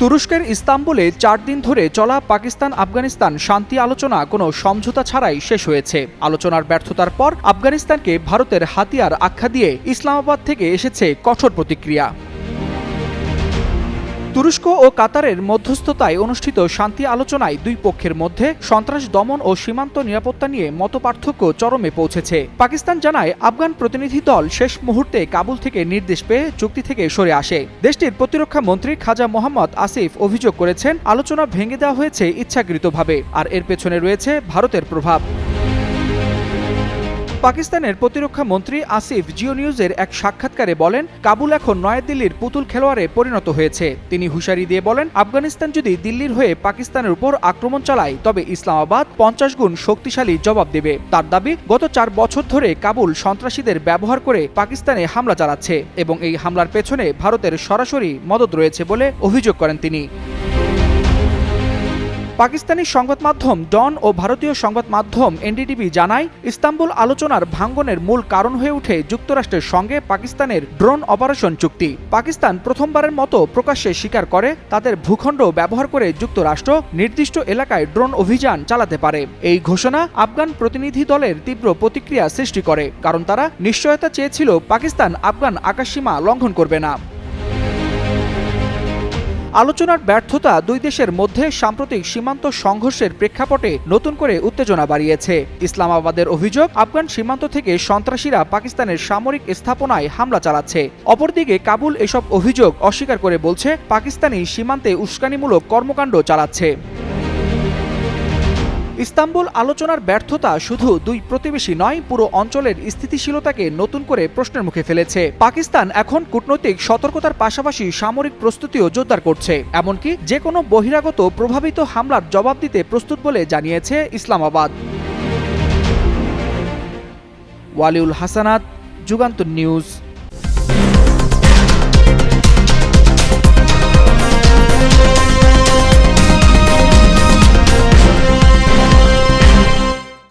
তুরস্কের ইস্তাম্বুলে চার দিন ধরে চলা পাকিস্তান আফগানিস্তান শান্তি আলোচনা কোনো সমঝোতা ছাড়াই শেষ হয়েছে। আলোচনার ব্যর্থতার পর আফগানিস্তানকে ভারতের হাতিয়ার আখ্যা দিয়ে ইসলামাবাদ থেকে এসেছে কঠোর প্রতিক্রিয়া। তুরস্ক ও কাতারের মধ্যস্থতায় অনুষ্ঠিত শান্তি আলোচনায় দুই পক্ষের মধ্যে সন্ত্রাস দমন ও সীমান্ত নিরাপত্তা নিয়ে মতপার্থক্য চরমে পৌঁছেছে। পাকিস্তান জানায়, আফগান প্রতিনিধি দল শেষ মুহূর্তে কাবুল থেকে নির্দেশ পেয়ে চুক্তি থেকে সরে আসে। দেশটির প্রতিরক্ষা মন্ত্রী খাজা মোহাম্মদ আসিফ অভিযোগ করেছেন, আলোচনা ভেঙে দেওয়া হয়েছে ইচ্ছাকৃতভাবে, আর এর পেছনে রয়েছে ভারতের প্রভাব। পাকিস্তানের প্রতিরক্ষা মন্ত্রী আসিফ জিও নিউজের এক সাক্ষাৎকারে বলেন, কাবুল এখন নয়াদিল্লির পুতুল খেলোয়াড়ে পরিণত হয়েছে। তিনি হুঁশিয়ারি দিয়ে বলেন, আফগানিস্তান যদি দিল্লির হয়ে পাকিস্তানের উপর আক্রমণ চালায়, তবে ইসলামাবাদ পঞ্চাশ গুণ শক্তিশালী জবাব দেবে। তার দাবি, গত চার বছর ধরে কাবুল সন্ত্রাসীদের ব্যবহার করে পাকিস্তানে হামলা চালাচ্ছে এবং এই হামলার পেছনে ভারতের সরাসরি মদত রয়েছে বলে অভিযোগ করেন তিনি। পাকিস্তানি সংবাদ মাধ্যম ডন ও ভারতীয় সংবাদ মাধ্যম এনডিটিভি জানায়, ইস্তাম্বুল আলোচনার ভাঙ্গনের মূল কারণ হয়ে ওঠে যুক্তরাষ্ট্রের সঙ্গে পাকিস্তানের ড্রোন অপারেশন চুক্তি। পাকিস্তান প্রথমবারের মতো প্রকাশ্যে স্বীকার করে, তাদের ভূখণ্ড ব্যবহার করে যুক্তরাষ্ট্র নির্দিষ্ট এলাকায় ড্রোন অভিযান চালাতে পারে। এই ঘোষণা আফগান প্রতিনিধি দলের তীব্র প্রতিক্রিয়া সৃষ্টি করে, কারণ তারা নিশ্চয়তা চেয়েছিল পাকিস্তান আফগান আকাশসীমা লঙ্ঘন করবে না। আলোচনার ব্যর্থতা দুই দেশের মধ্যে সাম্প্রতিক সীমান্ত সংঘর্ষের প্রেক্ষাপটে নতুন করে উত্তেজনা বাড়িয়েছে। ইসলামাবাদের অভিযোগ, আফগান সীমান্ত থেকে সন্ত্রাসীরা পাকিস্তানের সামরিক স্থাপনায় হামলা চালাচ্ছে। অপরদিকে কাবুল এসব অভিযোগ অস্বীকার করে বলছে, পাকিস্তানি সীমান্তে উস্কানিমূলক কর্মকাণ্ড চালাচ্ছে। ইস্তাম্বুল আলোচনার ব্যর্থতা শুধু দুই প্রতিবেশী নয়, পুরো অঞ্চলের স্থিতিশীলতাকে নতুন করে প্রশ্নের মুখে ফেলেছে। পাকিস্তান এখন কূটনৈতিক সতর্কতার পাশাপাশি সামরিক প্রস্তুতিও জোরদার করছে। এমনকি যে কোনো বহিরাগত প্রভাবিত হামলার জবাব দিতে প্রস্তুত বলে জানিয়েছে ইসলামাবাদ। ওয়ালিউল হাসানাত, যুগান্তর নিউজ।